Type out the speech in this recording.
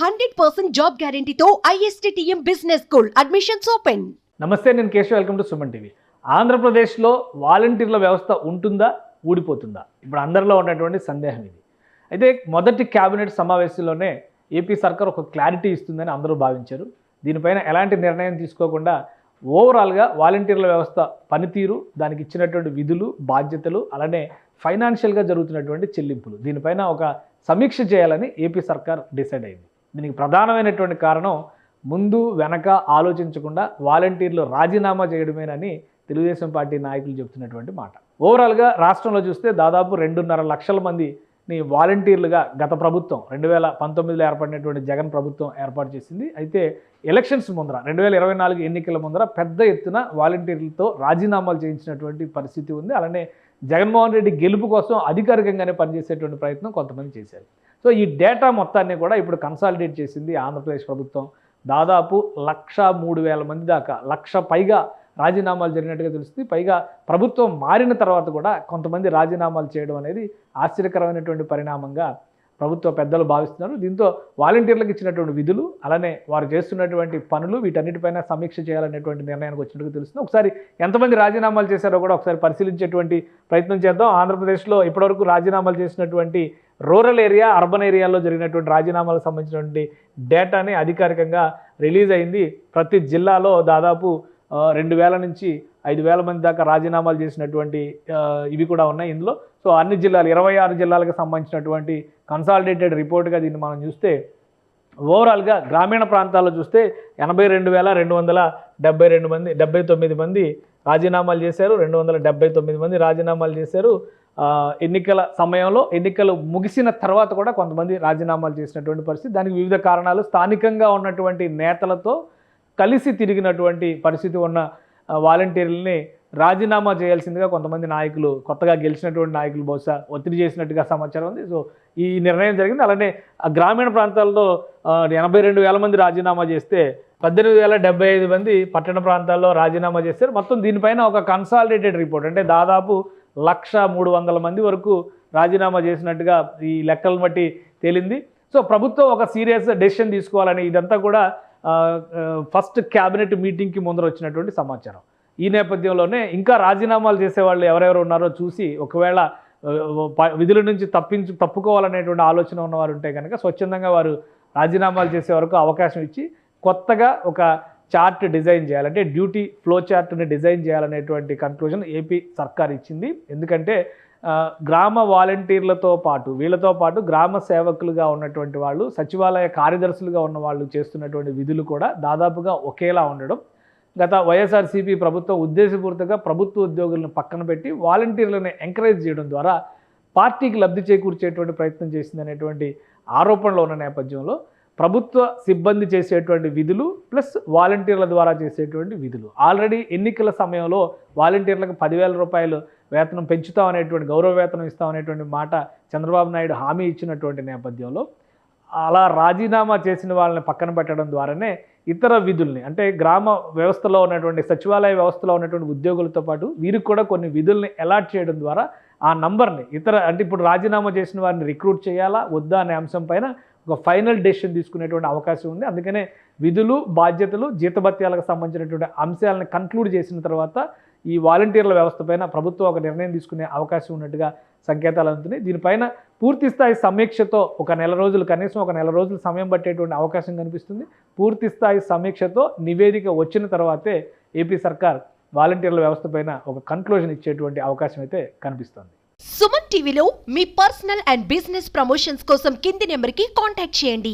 Hundred percent job గ్యారంటీతో ISTM business school. Admissions open నమస్తే నేను Keshav. Welcome to Suman TV ఆంధ్రప్రదేశ్లో వాలంటీర్ల వ్యవస్థ ఉంటుందా? ఊడిపోతుందా? ఇప్పుడు అందరిలో ఉన్నటువంటి సందేహం ఇది. అయితే మొదటి కేబినెట్ సమావేశంలోనే ఏపీ సర్కార్ ఒక క్లారిటీ ఇస్తుందని అందరూ భావించారు. దీనిపైన ఎలాంటి నిర్ణయం తీసుకోకుండా ఓవరాల్గా వాలంటీర్ల వ్యవస్థ పనితీరు దానికి ఇచ్చినటువంటి విధులు బాధ్యతలు అలానే ఫైనాన్షియల్గా జరుగుతున్నటువంటి చెల్లింపులు. దీనిపైన ఒక సమీక్ష చేయాలని ఏపీ సర్కార్ డిసైడ్ అయింది. దీనికి ప్రధానమైనటువంటి కారణం ముందు వెనక ఆలోచించకుండా వాలంటీర్లు రాజీనామా చేయడమేనని తెలుగుదేశం పార్టీ నాయకులు చెబుతున్నటువంటి మాట. ఓవరాల్గా రాష్ట్రంలో చూస్తే దాదాపు రెండున్నర లక్షల మందిని వాలంటీర్లుగా గత ప్రభుత్వం రెండు వేల పంతొమ్మిదిలో ఏర్పడినటువంటి జగన్ ప్రభుత్వం ఏర్పాటు చేసింది. అయితే ఎలక్షన్స్ ముందర రెండు వేల ఇరవై నాలుగు ఎన్నికల ముందర పెద్ద ఎత్తున వాలంటీర్లతో రాజీనామాలు చేయించినటువంటి పరిస్థితి ఉంది. అలానే జగన్మోహన్ రెడ్డి గెలుపు కోసం అధికారికంగానే పనిచేసేటువంటి ప్రయత్నం కొంతమంది చేశారు. సో ఈ డేటా మొత్తాన్ని కూడా ఇప్పుడు కన్సాలిడేట్ చేసింది ఆంధ్రప్రదేశ్ ప్రభుత్వం. దాదాపు లక్ష మూడు వేల మంది దాకా లక్ష పైగా రాజీనామాలు జరిగినట్టుగా తెలుస్తుంది. పైగా ప్రభుత్వం మారిన తర్వాత కూడా కొంతమంది రాజీనామాలు చేయడం అనేది ఆశ్చర్యకరమైనటువంటి పరిణామంగా ప్రభుత్వ పెద్దలు భావిస్తున్నారు. దీంతో వాలంటీర్లకు ఇచ్చినటువంటి విధులు అలానే వారు చేస్తున్నటువంటి పనులు వీటన్నిటిపైన సమీక్ష చేయాలనేటువంటి నిర్ణయానికి వచ్చినట్టు తెలుస్తుంది. ఒకసారి ఎంతమంది రాజీనామాలు చేశారో కూడా ఒకసారి పరిశీలించేటువంటి ప్రయత్నం చేద్దాం. ఆంధ్రప్రదేశ్లో ఇప్పటివరకు రాజీనామాలు చేసినటువంటి రూరల్ ఏరియా అర్బన్ ఏరియాలో జరిగినటువంటి రాజీనామాలకు సంబంధించినటువంటి డేటాని అధికారికంగా రిలీజ్ అయింది. ప్రతి జిల్లాలో దాదాపు రెండు వేల నుంచి ఐదు వేల మంది దాకా రాజీనామాలు చేసినటువంటి ఇవి కూడా ఉన్నాయి ఇందులో. సో అన్ని జిల్లాలు ఇరవై ఆరు జిల్లాలకు సంబంధించినటువంటి కన్సాలిడేటెడ్ రిపోర్ట్గా దీన్ని మనం చూస్తే ఓవరాల్గా గ్రామీణ ప్రాంతాల్లో చూస్తే ఎనభై రెండు వేల రెండు వందల డెబ్బై రెండు మంది డెబ్బై తొమ్మిది మంది రాజీనామాలు చేశారు రెండు వందల డెబ్బై తొమ్మిది మంది రాజీనామాలు చేశారు. ఎన్నికల సమయంలో ఎన్నికలు ముగిసిన తర్వాత కూడా కొంతమంది రాజీనామాలు చేసినటువంటి పరిస్థితి. దానికి వివిధ కారణాలు స్థానికంగా ఉన్నటువంటి నేతలతో కలిసి తిరిగినటువంటి పరిస్థితి ఉన్న వాలంటీర్లని రాజీనామా చేయాల్సిందిగా కొంతమంది నాయకులు కొత్తగా గెలిచినటువంటి నాయకులు బహుశా ఒత్తిడి చేసినట్టుగా సమాచారం ఉంది. సో ఈ నిర్ణయం జరిగింది. అలానే గ్రామీణ ప్రాంతాల్లో ఎనభై రెండు వేల మంది రాజీనామా చేస్తే పద్దెనిమిది వేల డెబ్బై ఐదు మంది పట్టణ ప్రాంతాల్లో రాజీనామా చేస్తారు. మొత్తం దీనిపైన ఒక కన్సాలిడేటెడ్ రిపోర్ట్ అంటే దాదాపు లక్ష మూడు వందల మంది వరకు రాజీనామా చేసినట్టుగా ఈ లెక్కలను బట్టి తేలింది. సో ప్రభుత్వం ఒక సీరియస్ డెసిషన్ తీసుకోవాలని ఇదంతా కూడా ఫస్ట్ క్యాబినెట్ మీటింగ్కి ముందర వచ్చినటువంటి సమాచారం. ఈ నేపథ్యంలోనే ఇంకా రాజీనామాలు చేసేవాళ్ళు ఎవరెవరు ఉన్నారో చూసి ఒకవేళ విధుల నుంచి తప్పించు తప్పుకోవాలనేటువంటి ఆలోచన ఉన్నవారు ఉంటే కనుక స్వచ్ఛందంగా వారు రాజీనామాలు చేసే వరకు అవకాశం ఇచ్చి కొత్తగా ఒక చార్ట్ డిజైన్ చేయాలంటే డ్యూటీ ఫ్లో చార్ట్ని డిజైన్ చేయాలనేటువంటి కన్క్లూజన్ ఏపీ సర్కార్ ఇచ్చింది. ఎందుకంటే గ్రామ వాలంటీర్లతో పాటు వీళ్ళతో పాటు గ్రామ సేవకులుగా ఉన్నటువంటి వాళ్ళు సచివాలయ కార్యదర్శులుగా ఉన్న వాళ్ళు చేస్తున్నటువంటి విధులు కూడా దాదాపుగా ఒకేలా ఉండడం గత వైఎస్ఆర్సీపీ ప్రభుత్వం ఉద్దేశపూర్తిగా ప్రభుత్వ ఉద్యోగులను పక్కన పెట్టి వాలంటీర్లను ఎంకరేజ్ చేయడం ద్వారా పార్టీకి లబ్ధి చేకూర్చేటువంటి ప్రయత్నం చేసిందనేటువంటి ఆరోపణలు ఉన్న నేపథ్యంలో ప్రభుత్వ సిబ్బంది చేసేటువంటి విధులు ప్లస్ వాలంటీర్ల ద్వారా చేసేటువంటి విధులు. ఆల్రెడీ ఎన్నికల సమయంలో వాలంటీర్లకు పదివేల రూపాయలు వేతనం పెంచుతాం అనేటువంటి గౌరవ వేతనం ఇస్తాం అనేటువంటి మాట చంద్రబాబు నాయుడు హామీ ఇచ్చినటువంటి నేపథ్యంలో అలా రాజీనామా చేసిన వాళ్ళని పక్కన పెట్టడం ద్వారానే ఇతర విధుల్ని అంటే గ్రామ వ్యవస్థలో ఉన్నటువంటి సచివాలయ వ్యవస్థలో ఉన్నటువంటి ఉద్యోగులతో పాటు వీరికి కూడా కొన్ని విధుల్ని అలాట్ చేయడం ద్వారా ఆ నంబర్ని ఇతర అంటే ఇప్పుడు రాజీనామా చేసిన వారిని రిక్రూట్ చేయాలా వద్దా అనే అంశం పైన ఒక ఫైనల్ డెసిషన్ తీసుకునేటువంటి అవకాశం ఉంది. అందుకనే విధులు బాధ్యతలు జీతభత్యాలకు సంబంధించినటువంటి అంశాలను కన్క్లూడ్ చేసిన తర్వాత ఈ వాలంటీర్ల వ్యవస్థ పైన ప్రభుత్వం ఒక నిర్ణయం తీసుకునే అవకాశం ఉన్నట్టుగా సంకేతాలు అందుతున్నాయి. దీనిపైన పూర్తి స్థాయి సమీక్షతో ఒక నెల రోజులు కనీసం ఒక నెల రోజులు సమయం పట్టేటువంటి అవకాశం కనిపిస్తుంది. పూర్తి స్థాయి సమీక్షతో నివేదిక వచ్చిన తర్వాతే ఏపీ సర్కార్ వాలంటీర్ల వ్యవస్థ పైన ఒక కన్క్లూజన్ ఇచ్చేటువంటి అవకాశం అయితే కనిపిస్తుంది. సుమన్ టీవీలో మీ పర్సనల్ అండ్ బిజినెస్ ప్రమోషన్స్ కోసం కింది నెంబర్కి కాంటాక్ట్ చేయండి.